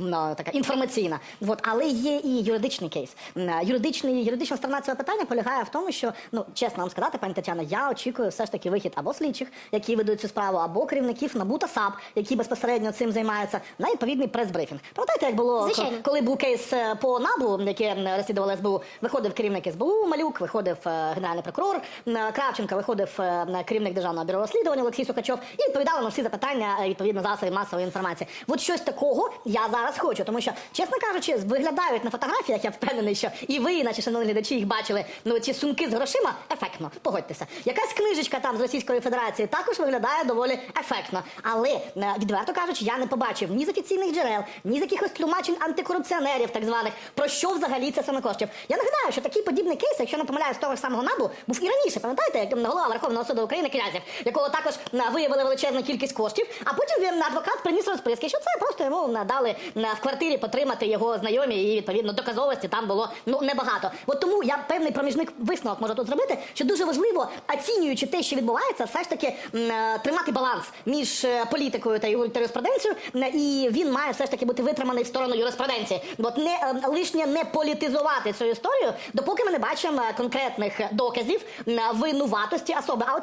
Да, така інформаційна, от але є і юридичний кейс. Юридичний юридична сторона цього питання полягає в тому, що ну чесно вам сказати, пані Тетяна, я очікую все ж таки вихід або слідчих, які ведуть цю справу, або керівників НАБУ та САП, які безпосередньо цим займаються, на відповідний прес-брифінг. Пам'ятаєте, як було Звичайно. коли був кейс е, по НАБУ, яке розслідувало СБУ, виходив керівник СБУ Малюк, виходив е, генеральний прокурор м, Кравченко, виходив е, керівник державного бюро розслідування Олексій Сукачов і відповідали на всі запитання е, відповідно засобів масової інформації. От щось такого я зараз хочу, тому що, чесно кажучи, виглядають на фотографіях. Я впевнений, що і ви, наші шановні глядачі, їх бачили. Ну ці сумки з грошима ефектно. Погодьтеся. Якась книжечка там з Російської Федерації також виглядає доволі ефектно. Але е, відверто кажучи, я не побачив ні з офіційних джерел, ні з якихось тлумачень антикорупціонерів, так званих, про що взагалі це саме коштів. Я нагадаю, що такий подібний кейс, якщо не помиляюсь, того ж самого набу, був і раніше. Пам'ятаєте, як голова Верховного суду України Князів, якого також е, виявили величезну кількість коштів, а потім він адвокат приніс розписки, що це просто йому надали е, в квартирі потримати його знайомі, і відповідно доказовості там було ну небагато. От тому я певний проміжник висновок можу тут зробити, що дуже важливо, оцінюючи те, що відбувається, все ж таки е, тримати баланс між е, політикою та юриспруденцією, і він має все ж таки бути витриманий в сторону юриспруденції. От не лишнє не політизувати цю історію, допоки ми не бачимо конкретних доказів винуватості особи.